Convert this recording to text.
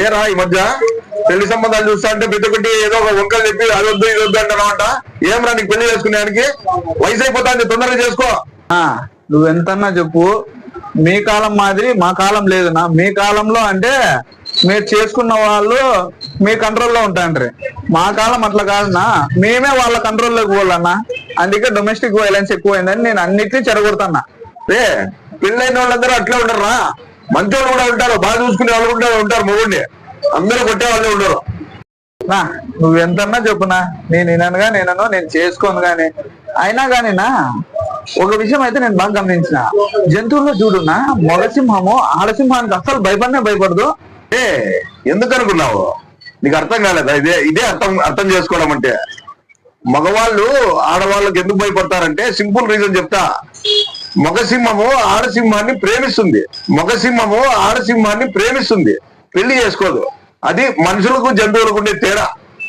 ఏరా ఈ మధ్య? పెళ్ళి సంబంధాలు చూస్తా అంటే ప్రతి ఒక్కటి ఏదో ఒక వంకలు చెప్పి అది వద్దు ఇది వద్దు అంటారంట ఏమరా నీకు పెళ్ళి చేసుకునేదానికి వయసు అయిపోతుంది తొందరగా చేసుకో. ఆ, నువ్వెంతన్నా చెప్పు. మీ కాలం మాదిరి మా కాలం లేదునా మీ కాలంలో అంటే మీరు చేసుకున్న వాళ్ళు మీ కంట్రోల్లో ఉంటాండ్రి. మా కాలం అట్లా కాదునా మేమే వాళ్ళ కంట్రోల్లోకి పోవాలన్నా. అందుకే డొమెస్టిక్ వైలెన్స్ ఎక్కువైందని నేను అన్నిటినీ చెడగొడతానా ఏ పెళ్ళైన వాళ్ళందరూ అట్లే ఉండరా మంచి వాళ్ళు కూడా ఉంటారు బాగా చూసుకునే వాళ్ళు కూడా ఉంటారు మొగుడిని. అందరూ కొట్టే వాళ్ళే ఉండరు. నా నువ్వెంతన్నా చెప్పునా? నేను విననుగా నేనను నేను చేసుకోను గాని. అయినా గాని నా ఒక విషయం అయితే నేను బాగా గమనించిన. జంతువుల్లో చూడునా మొగసింహము ఆడసింహానికి అస్సలు భయపడనే భయపడదు. ఏ ఎందుకు అనుకున్నావు? నీకు అర్థం కాలేదా? ఇదే ఇదే అర్థం అర్థం చేసుకోవడం అంటే. మగవాళ్ళు ఆడవాళ్ళకి ఎందుకు భయపడతారంటే సింపుల్ రీజన్ చెప్తా. మగసింహము ఆడసింహాన్ని ప్రేమిస్తుంది. మగసింహము ఆడసింహాన్ని ప్రేమిస్తుంది. పెళ్ళి చేసుకోదు. అది మనుషులకు జంతువులకు ఉండే తేడా.